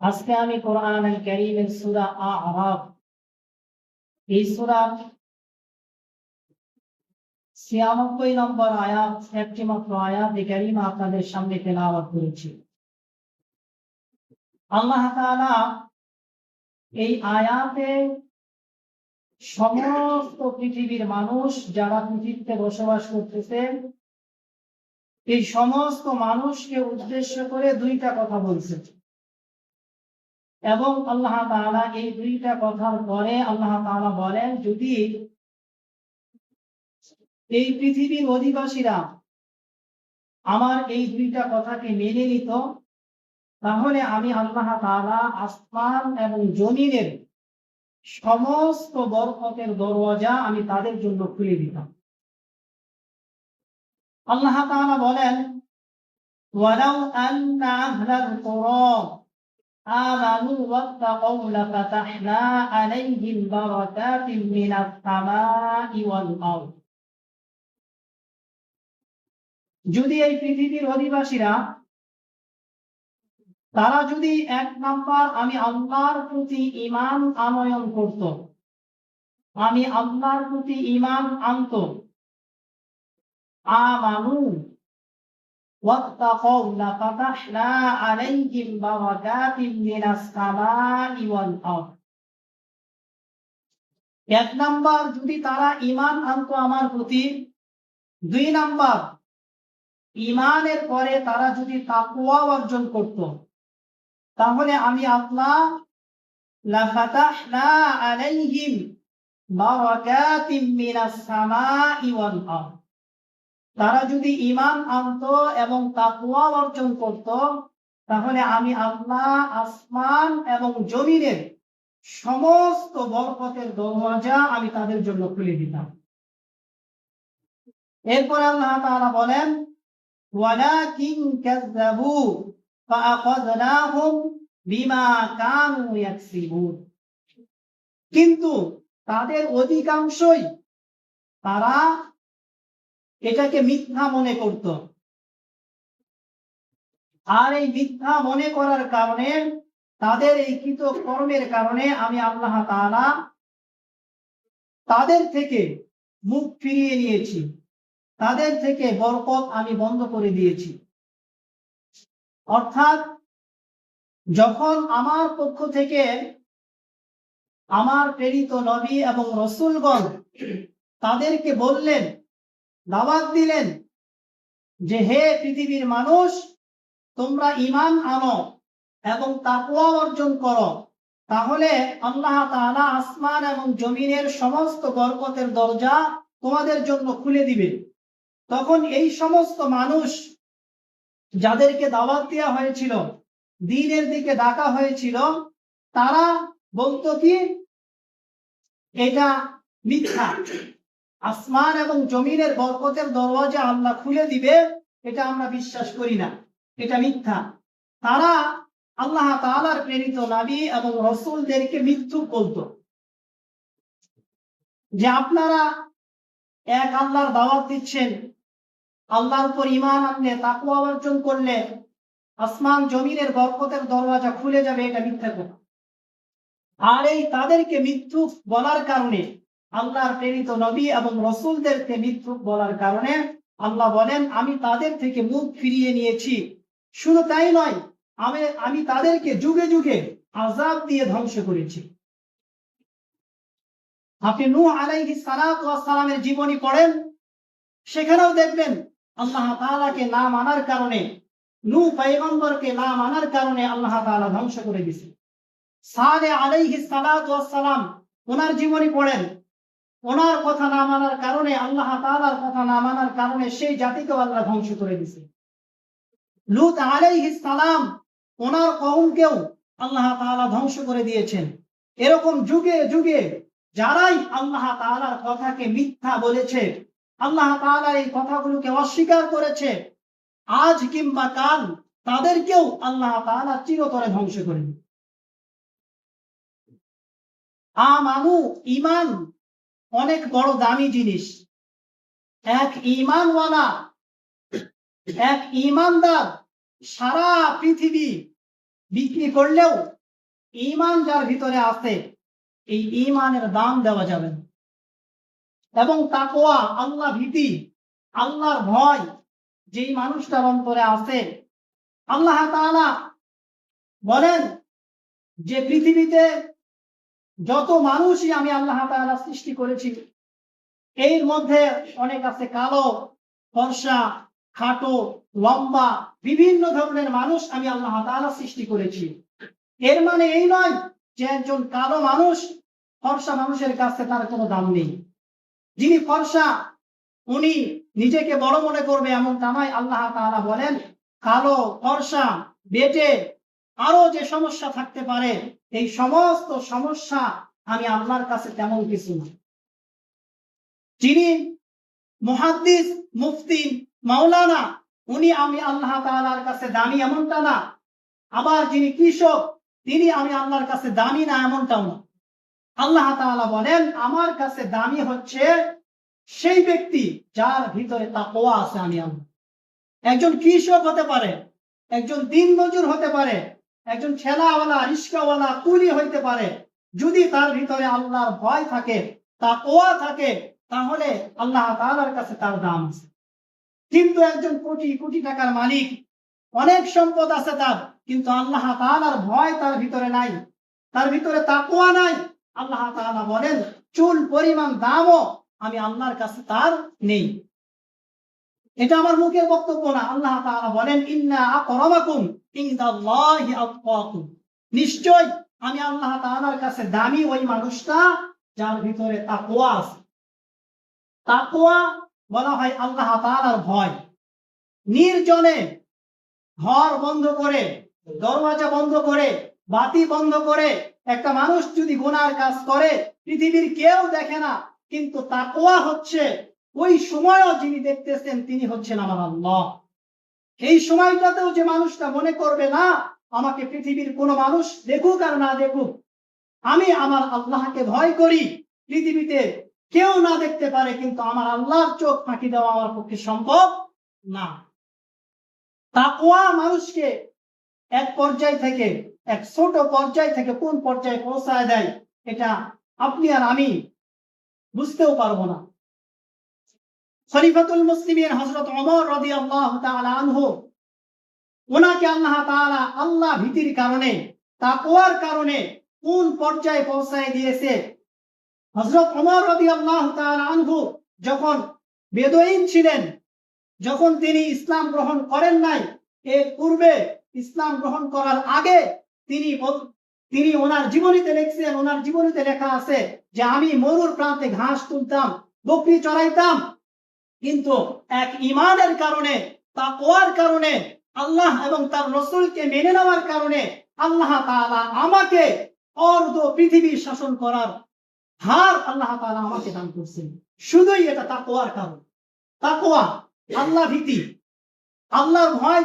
আজকে আমি কোরআন সুরা এই ছিয়ানব্বই নম্বর আয়াত একটি মাত্র আয়াত আপনাদের সামনে তেলাওয়াত করেছি। আল্লাহ এই আয়াতে সমস্ত পৃথিবীর মানুষ যারা পৃথিবীতে বসবাস করতেছে, এই সমস্ত মানুষকে উদ্দেশ্য করে দুইটা কথা বলছে। এবং আল্লাহ তাআলা এই দুইটা কথার পরে আল্লাহ তাআলা বলেন, যদি এই পৃথিবীর অধিবাসীরা আমার এই দুইটা কথাকে মেনে নিত, তাহলে আমি আল্লাহ তাআলা আসমান এবং জমিনের সমস্ত বরকতের দরওয়াজা আমি তাদের জন্য খুলে দিতাম। আল্লাহ তাআলা বলেন, ওয়ালাউ আন্না আহলাল ওয়াত্তাকাউ লাফাতাহনা আলাইহিম বারাকাতিন মিনাস সামাই ওয়াল আরদ যদি এই পৃথিবীর অধিবাসীরা, তারা যদি এক নাম্বার আমি আল্লাহর প্রতি ইমান আনয়ন করত, আমি আল্লাহর প্রতি ইমান আনত আমানু লাফাতাহনা আলাইহিম বারাকাতিন মিনাস সামাই ওয়াল আরদ এক নাম্বার, যদি তারা ইমান আমার প্রতি, দুই নাম্বার ইমানের পরে তারা যদি তাকুয়া অর্জন করত, তাহলে আমি লাফাতাহনা আলাইহিম বারাকাতিম মিনাস তারা যদি ইমান আনত এবং তাকুয়া অর্জন করত, তাহলে আমি আল্লাহ আসমান এবং জমিনের সমস্ত বরকতের দরওয়াজা আমি তাদের জন্য খুলে দিতাম। এরপর আল্লাহ তাআলা বলেন কিন্তু তাদের অধিকাংশই তারা এটাকে মিথ্যা মনে করত। আর এই মিথ্যা মনে করার কারণে, তাদের এই কৃত কর্মের কারণে আমি আল্লাহ তাআলা তাদের থেকে মুখ ফিরিয়ে নিয়েছি। তাদের থেকে বরকত আমি বন্ধ করে দিয়েছি। অর্থাৎ, যখন আমার পক্ষ থেকে আমার প্রেরিত নবী এবং রসুলগণ তাদেরকে বললেন দাওয়াত দিলেন যে, হে পৃথিবীর মানুষ, তোমরা ইমান আনো এবং তাকুয়া অর্জন করো। তাহলে আল্লাহ তাআলা আসমান এবং জমিনের সমস্ত বরকতের দরজা তোমাদের জন্য খুলে দিবে তখন এই সমস্ত মানুষ যাদেরকে দাওয়াত দেওয়া হয়েছিল, দিনের দিকে ডাকা হয়েছিল, তারা বলতো কি, এটা মিথ্যা। আসমান এবং জমিনের বরকতের দরওয়াজা আল্লাহ খুলে দিবে, এটা আমরা বিশ্বাস করি না। এটা মিথ্যা। তারা আল্লাহ তাআলার প্রেরিত নাবি এবং রসুলদেরকে মিথ্যুক বলতো। যে আপনারা এক আল্লাহর দাওয়াত দিচ্ছেন, আল্লাহর উপর ইমান আনলে তাকুয়া অর্জন করলে, আসমান জমিনের বরকতের দরওয়াজা খুলে যাবে, এটা মিথ্যা কথা। আর এই তাদেরকে মিথ্যুক বলার কারণে আল্লাহর প্রেরিত নবী এবং রসুলদেরকে মিথ্যুক বলার কারণে আল্লাহ বলেন, আমি তাদের থেকে মুখ ফিরিয়ে নিয়েছি। শুধু তাই নয়, আমি আমি তাদেরকে যুগে যুগে আজাব দিয়ে ধ্বংস করেছি। আপনি নূহ আলাইহিস সালাতু সালামের জীবনী পড়েন, সেখানেও দেখবেন আল্লাহ তালাকে না মানার কারণে নূ পয়গম্বরকে না মানার কারণে আল্লাহ তাআলা ধ্বংস করে দিয়েছে সালে ওয়াস সালাম, ওনার জীবনী পড়েন ওনার কথা না মানার কারণে, আল্লাহ তাআলার কথা না মানার কারণে সেই জাতিকেও আল্লাহ ধ্বংস করে দিয়েছে লুত আলাইহিস সালাম, ওনার কওমকেও আল্লাহ তাআলা ধ্বংস করে দিয়েছেন। এরকম যুগে যুগে যারাই আল্লাহ তাআলার কথাকে মিথ্যা বলেছে, আল্লাহ তাআলার এই কথাগুলোকে অস্বীকার করেছে, আজ কিংবা কাল তাদেরকেও আল্লাহ তাআলা চিরতরে ধ্বংস করে দিবে। আমানু ইমান অনেক বড় দামি জিনিস। এক ইমানওয়ালা এক ইমানদার সারা পৃথিবী বিক্রি করলেও ইমান যার ভিতরে আছে, এই ইমানের দাম দেওয়া যাবে এবং তাকোয়া আল্লাহ ভীতি, আল্লাহর ভয় যেই মানুষটার অন্তরে আছে, আল্লাহ বলেন যে পৃথিবীতে যত মানুষই আমি আল্লাহ তাআলা সৃষ্টি করেছি, এর মধ্যে অনেক আছে কালো, ফর্সা, খাটো, লম্বা, বিভিন্ন ধরনের মানুষ আমি আল্লাহ তাআলা সৃষ্টি করেছি। এর মানে এই নয় যে একজন কালো মানুষ ফর্সা মানুষের কাছে তার কোনো দাম নেই। যিনি ফর্সা, উনি নিজেকে বড় মনে করবে এমন তা নয়। আল্লাহ তালা বলেন, কালো, ফর্সা, বেটে আরও যে সমস্যা থাকতে পারে, এই সমস্ত সমস্যা আমি আল্লাহর কাছে তেমন কিছু না। যিনি মুহাদ্দিস, মুফতি, মাওলানা, উনি আমি আল্লাহ তাআলার কাছে দামি এমনটা না। আবার যিনি কৃষক, তিনি আমি আল্লাহর কাছে দামি না এমনটাও না। আল্লাহ তাআলা বলেন, আমার কাছে দামি হচ্ছে সেই ব্যক্তি যার ভিতরে তাকওয়া আছে আমি আল্লাহ। একজন কৃষক হতে পারে, একজন দিন মজুর হতে পারে একজন ঠেলাওয়ালা, রিস্কাওয়ালা, কুলি হইতে পারে। যদি তার ভিতরে আল্লাহর ভয় থাকে তাকওয়া থাকে, তাহলে আল্লাহ তাআলার কাছে তার দাম আছে। কিন্তু একজন কোটি কোটি টাকার মালিক, অনেক সম্পদ আছে তার, কিন্তু আল্লাহ তাআলার ভয় তার ভিতরে নাই। তার ভিতরে তাকওয়া নাই। আল্লাহ তাআলা বলেন, চুল, পরিমাণ, দামও আমি আল্লাহর কাছে তার নেই। এটা আমার মুখের বক্তব্য না। আল্লাহ বলেন নিশ্চয় আমি আল্লাহ তাআলার কাছে দামি ওই মানুষটা যার ভিতরে তাকওয়া আছে। তাকওয়া বলা হয় আল্লাহ তাআলার ভয়। নির্জনে ঘর বন্ধ করে, দরওয়াজা বন্ধ করে, বাতি বন্ধ করে একটা মানুষ যদি গুনার কাজ করে, পৃথিবীর কেউ দেখে না, কিন্তু তাকওয়া হচ্ছে ওই সময়ও যিনি দেখতেছেন, তিনি হচ্ছেন আমার আল্লাহ। এই সময়টাতেও যে মানুষটা মনে করবে, না, আমাকে পৃথিবীর কোনো মানুষ দেখুক আর না দেখুক, আমি আমার আল্লাহকে ভয় করি। পৃথিবীতে কেউ না দেখতে পারে, কিন্তু আমার আল্লাহর চোখ ফাঁকি দেওয়া আমার পক্ষে সম্ভব না। তাকওয়া মানুষকে এক পর্যায় থেকে, এক ছোট পর্যায় থেকে কোন পর্যায়ে পৌঁছায় দেয়, এটা আপনি আর আমি বুঝতেও পারব না। খলিফাতুল মুসলিমের হজরত অমর রদি আল্লাহ আনহু। ওনাকে আল্লাহ তাআলা আল্লাহ ভীতির কারণে, তাকওয়ার কারণে কোন পর্যায়ে পৌঁছায় দিয়েছে? হজরত অমর রদি আল্লাহ আনহু যখন বেদইন ছিলেন, যখন তিনি ইসলাম গ্রহণ করেন নাই, এর পূর্বে ইসলাম গ্রহণ করার আগে তিনি তিনি ওনার জীবনীতে লিখছেন, ওনার জীবনীতে লেখা আছে যে আমি মরুর প্রান্তে ঘাস তুলতাম, বকরি চড়াইতাম কিন্তু এক ইমানের কারণে, তাকওয়ার কারণে, আল্লাহ এবং তার রসুলকে মেনে নেওয়ার কারণে আল্লাহ তালা আমাকে অর্ধ পৃথিবী শাসন করার হার আল্লাহ তালা আমাকে দান করছেন। শুধুই এটা তাকোয়ার কারণ। তাকোয়া আল্লাহ ভীতি। আল্লাহর ভয়